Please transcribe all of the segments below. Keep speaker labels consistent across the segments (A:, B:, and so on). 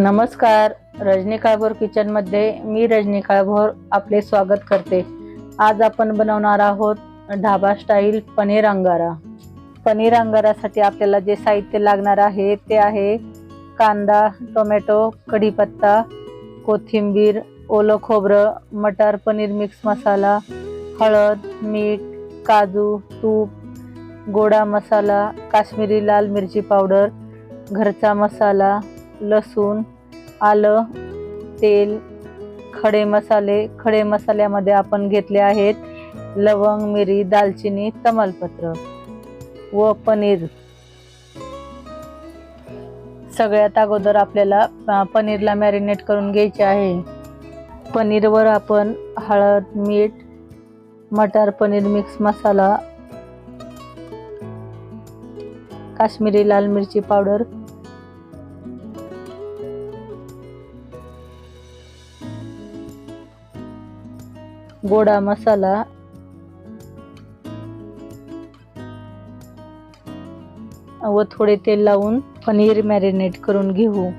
A: नमस्कार. रजनी काळभोर किचनमध्ये मी रजनी काळभोर आपले स्वागत करते. आज आपण बनवणार आहोत ढाबा स्टाईल पनीर अंगारा. पनीर अंगारासाठी आपल्याला जे साहित्य लागणार आहे ते आहे कांदा टोमॅटो कढीपत्ता कोथिंबीर ओलं खोबरं मटार पनीर मिक्स मसाला हळद मीठ काजू तूप गोडा मसाला काश्मीरी लाल मिरची पावडर घरचा मसाला लसूण आलं तेल खडे मसाले. खडे मसाल्यामध्ये आपण घेतले आहेत लवंग मिरी दालचिनी तमालपत्र व पनीर. सगळ्यात अगोदर आपल्याला पनीरला मॅरिनेट करून घ्यायचे आहे. पनीरवर आपण हळद मीठ मटार पनीर मिक्स मसाला काश्मीरी लाल मिरची पावडर गोडा मसाला. व थोडे तेल लावून पनीर मॅरिनेट करून घेऊ.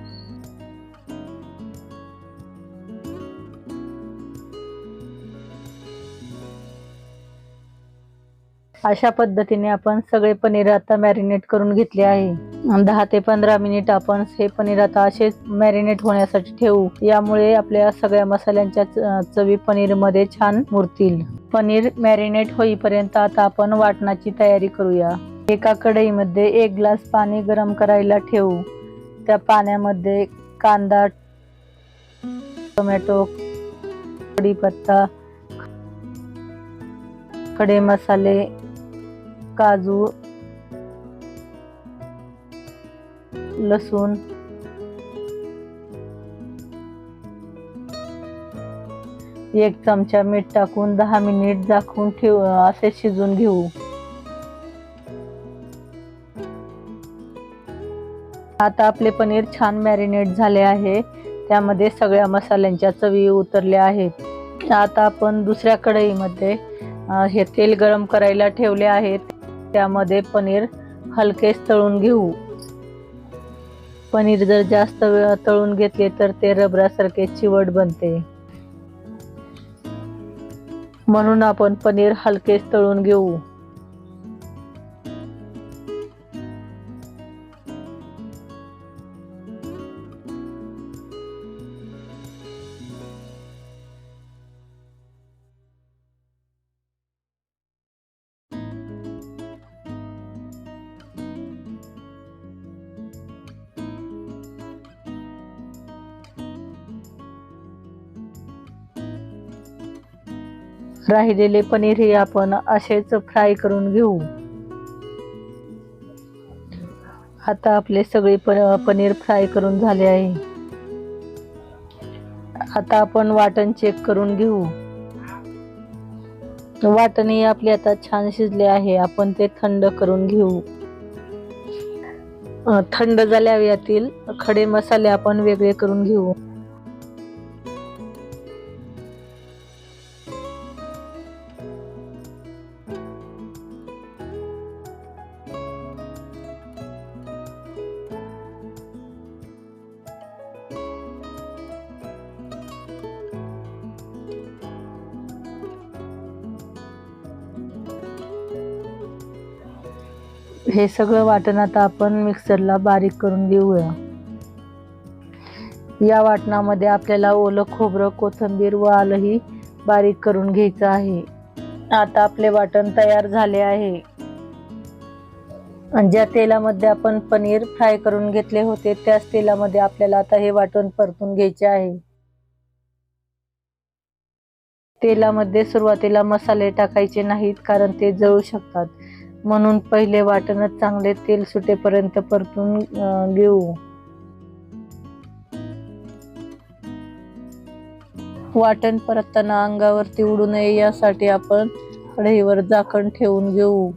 A: अशा पद्धतीने आपण सगळे पनीर आता मॅरिनेट करून घेतले आहे. दहा ते पंधरा मिनिट आपण हे पनीर आता असेच मॅरिनेट होण्यासाठी ठेवू. यामुळे आपल्या सगळ्या मसाल्यांच्या च- चवी पनीरमध्ये छान मुरतील. पनीर मॅरिनेट होईपर्यंत आता आपण वाटणाची तयारी करूया. एका कढईमध्ये एक ग्लास पाणी गरम करायला ठेवू. त्या पाण्यामध्ये कांदा टोमॅटो कढीपत्ता खडे मसाले काजू लसूण एक चमचा मीठ टाकून दहा मिनिट झाकून ठेव असे शिजून घेऊ. आता आपले पनीर छान मॅरिनेट झाले आहे. त्यामध्ये सगळ्या मसाल्यांच्या चवी उतरल्या आहेत. आता आपण दुसऱ्या कढईमध्ये हे तेल गरम करायला ठेवले आहेत. त्यामध्ये पनीर हलकेच तळून घेऊ. पनीर जर जास्त वेळ तळून घेतले तर ते रबरासारखे चिवट बनते. म्हणून आपण पनीर हलकेच तळून घेऊ. राहिलेले पनीर हे आपण असेच फ्राय करून घेऊ. आता आपले सगळे प- पनीर फ्राय करून झाले आहे. आता आपण वाटण चेक करून घेऊ. वाटण हे आपले आता छान शिजले आहे. आपण ते थंड करून घेऊ. थंड झाल्या यातील खडे मसाले आपण वेगळे करून घेऊ. हे सगळं वाटण आता आपण मिक्सरला बारीक करून घेऊया. या वाटणामध्ये आपल्याला ओलं खोबरं कोथिंबीर व आलंही बारीक करून घ्यायचं आहे. आता आपले वाटण तयार झाले आहे. ज्या तेलामध्ये आपण पनीर फ्राय करून घेतले होते त्याच तेलामध्ये आपल्याला आता हे वाटण परतून घ्यायचे आहे. तेलामध्ये सुरुवातीला मसाले टाकायचे नाहीत कारण ते जळू शकतात. म्हणून पहिले वाटणच चांगले तेल सुटेपर्यंत परतून घेऊ. वाटण परतताना अंगावरती उडू नये यासाठी आपण कढईवर झाकण ठेवून घेऊ.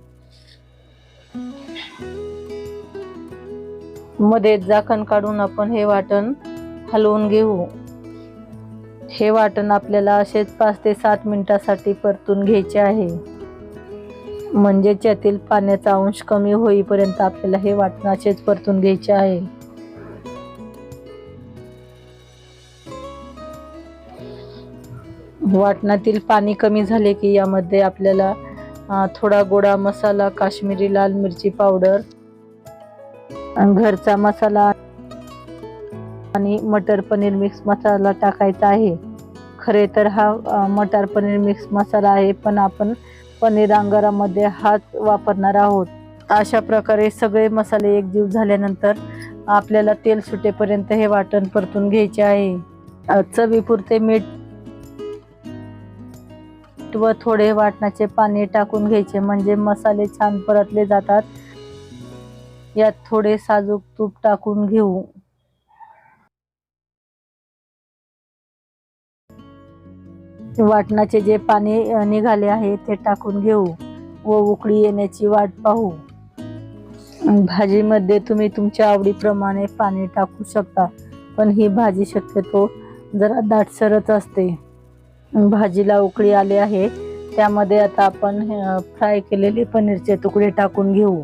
A: मध्ये झाकण काढून आपण हे वाटण हलवून घेऊ. हे वाटण आपल्याला असेच पाच ते सात मिनिटासाठी परतून घ्यायचे आहे. म्हणजे त्यातील पाण्याचा अंश कमी होईपर्यंत आपल्याला हे वाटण असेच परतून घ्यायचे आहे. वाटणातील पाणी कमी झाले की यामध्ये आपल्याला थोडा गोडा मसाला काश्मीरी लाल मिरची पावडर घरचा मसाला आणि मटर पनीर मिक्स मसाला टाकायचा आहे. खरे तर हा मटर पनीर मिक्स मसाला आहे पण आपण पनीर अंगारामध्ये हाच वापरणार आहोत. अशा प्रकारे सगळे मसाले एकजीव झाल्यानंतर आपल्याला तेल सुटेपर्यंत हे वाटण परतून घ्यायचे आहे. चवीपुरते मीठ व थोडे वाटणाचे पाणी टाकून घ्यायचे. म्हणजे मसाले छान परतले जातात. यात थोडे साजूक तूप टाकून घेऊ. वाटणाचे जे पाणी निघाले आहे ते टाकून घेऊ व उकळी येण्याची वाट पाहू. भाजीमध्ये तुम्ही तुमच्या आवडीप्रमाणे पाणी टाकू शकता पण ही भाजी शक्यतो जरा दाटसरच असते. भाजीला उकळी आली आहे त्यामध्ये आता आपण फ्राय केलेले पनीरचे तुकडे टाकून घेऊ.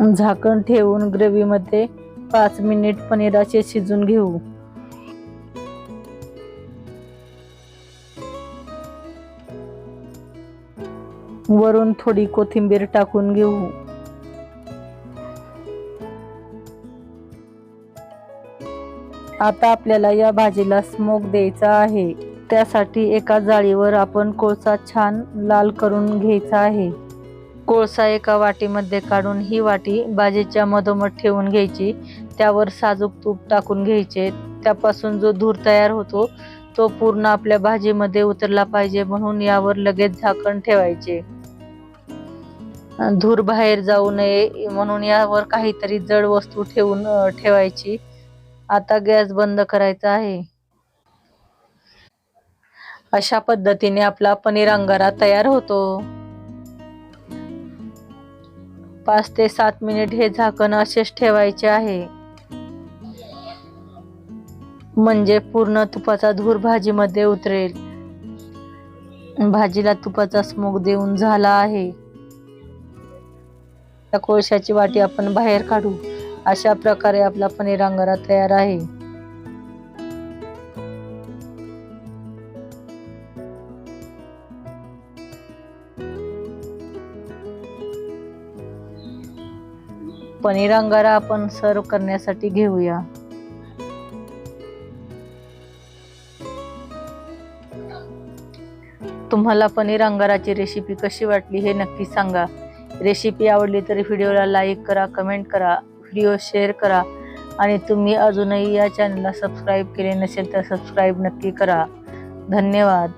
A: झाकण ठेवून ग्रेव्हीमध्ये पाच मिनिट पनीराचे शिजून घेऊ. वरून थोडी कोथिंबीर टाकून घेऊ. आता आपल्याला या भाजीला स्मोक द्यायचा आहे. त्यासाठी एका जाळीवर आपण कोळसा छान लाल करून घ्यायचा आहे. कोळसा एका वाटीमध्ये काढून ही वाटी भाजीच्या मधोमध ठेवून घ्यायची. त्यावर साजूक तूप टाकून घ्यायचे. त्यापासून जो धूर तयार होतो तो पूर्ण आपल्या भाजीमध्ये उतरला पाहिजे म्हणून यावर लगेच झाकण ठेवायचे. धूर बाहेर जाऊ नये म्हणून यावर काहीतरी जड वस्तू ठेवून ठेवायची. आता गॅस बंद करायचा आहे. अशा पद्धतीने आपला पनीर अंगारा तयार होतो. पाच ते सात मिनिट हे झाकण असेच ठेवायचे आहे. म्हणजे पूर्ण तुपाचा धूर भाजीमध्ये उतरेल. भाजीला तुपाचा स्मोक देऊन झाला आहे. त्या कोळशाची वाटी आपण बाहेर काढू. अशा प्रकारे आपला पनीर अंगारा तयार आहे. पनीर अंगारा आपण सर्व करण्यासाठी घेऊया. तुम्हाला पनीर अंगाराची रेसिपी कशी वाटली हे नक्की सांगा. रेसिपी आवडली तर व्हिडिओला लाईक करा कमेंट करा व्हिडिओ शेअर करा आणि तुम्ही अजूनही या चॅनलला सबस्क्राईब केले नसेल तर सबस्क्राईब नक्की करा. धन्यवाद.